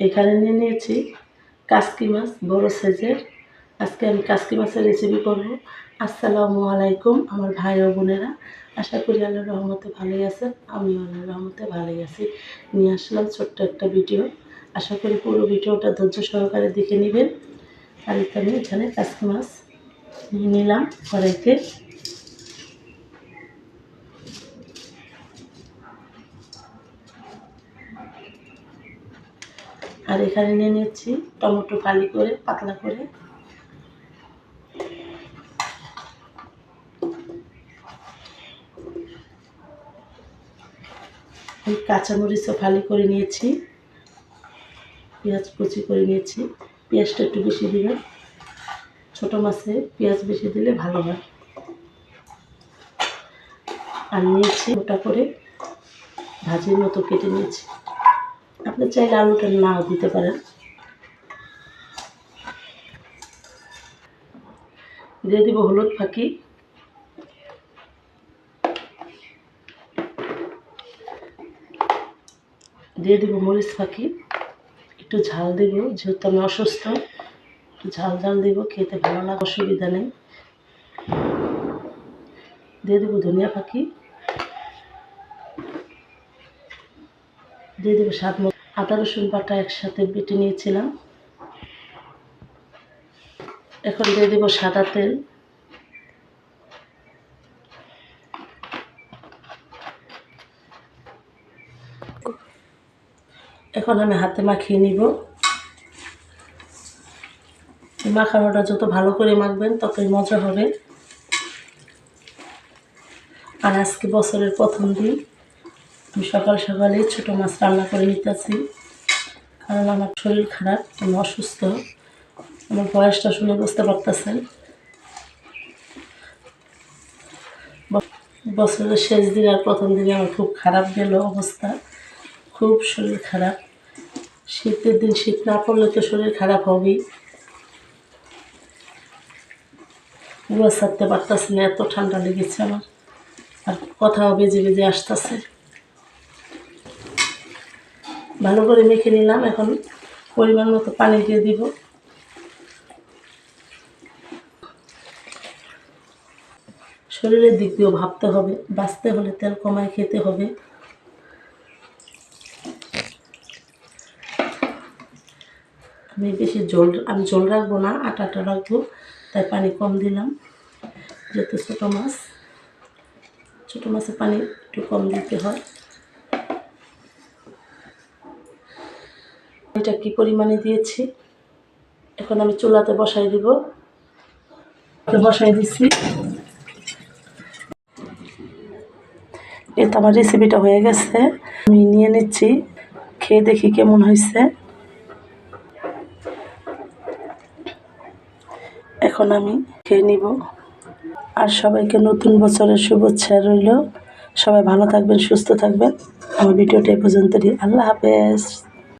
এখানে নিয়ে নিয়েছি কাসকি মাছ, বড় সাইজের। আজকে আমি কাসকি মাছের রেসিপি করব। আসসালামু আলাইকুম আমার ভাই ও বোনেরা। আশা করি আল্লাহর রহমতে ভালোই আছেন। আমি আল্লাহর রহমতে ভালোই আছি। নিয়ে আসলাম ছোট্ট একটা ভিডিও। আশা করি পুরো ভিডিওটা ধৈর্য সহকারে দেখে নেবেন। আর আমি এখানে কাসকি মাছ নিয়ে নিলাম কড়াইতে। আর এখানে নিয়ে নিচ্ছি টমেটো ফালি করে, পাতলা করে। কাঁচামরিচও ফালি করে নিয়েছি, পেঁয়াজ কুচি করে নিয়েছি। পেঁয়াজটা একটু বেশি দিবেন। ছোটো মাছে পেঁয়াজ বেশি দিলে ভালো হয়। আর নিয়েছি ওটা করে ভাজির মতো কেটে নিয়েছি। আপনি চাইলে আলুটা নাও দিতে পারেন। দিয়ে দিব হলুদ ফাঁকি। দিয়ে দিব মরিচ ফাঁকি। একটু ঝাল দিব, যেহেতু আমি অসুস্থ, একটু ঝাল ঝাল দিব, খেতে ভালো লাগে, অসুবিধা নেই। দিয়ে দেবো ধনিয়া ফাঁকি। দিয়ে দেবো স্বাদ মতো আদা রসুন বাটা একসাথে বেটে নিয়েছিলাম। এখন দিয়ে দেবো সাদা তেল। এখন আমি হাতে মাখিয়ে নিব। মাখানোটা যত ভালো করে মাখবেন, ততই মজা হবে। আর আজকে বছরের প্রথম দিন। আমি সকাল সকালে ছোটো মাছ রান্না করে নিতেছি। কারণ আমার শরীর খারাপ, আমি অসুস্থ। আমার বয়সটা শুনে বুঝতে পারতেছেন। বছরের শেষ দিন আর প্রথম দিনে আমার খুব খারাপ গেল অবস্থা। খুব শরীর খারাপ। শীতের দিন শীত না পড়লে তো শরীর খারাপ হবেই। গুয়া ছাড়তে পারতেছি না, এত ঠান্ডা লেগেছে আমার। আর কথাও বেজে বেজে আসতেছে। ভালো করে মেখে নিলাম। এখন পরিমাণ মতো পানি দিয়ে দিব। শরীরের দিক দিয়েও ভাবতে হবে, বাঁচতে হলে তেল কমায় খেতে হবে। আমি বেশি জল, আমি জল রাখব না আটা আটা রাখব, তাই পানি কম দিলাম। যেহেতু ছোটো মাছ, ছোটো মাছে পানি একটু কম দিতে হয়। এটা কি পরিমাণে দিয়েছি? এখন আমি চুলাতে বসাই দিব। বসাই দিচ্ছি এই তো আমার রেসিপিটা হয়ে গেছে। আমি নিয়ে নিচ্ছি। খেয়ে দেখি কেমন হয়েছে। এখন আমি খেয়ে নিব। আর সবাইকে নতুন বছরের শুভেচ্ছা রইল। সবাই ভালো থাকবেন, সুস্থ থাকবেন। আমার ভিডিওটা এই পর্যন্তই। আল্লাহ হাফেজ।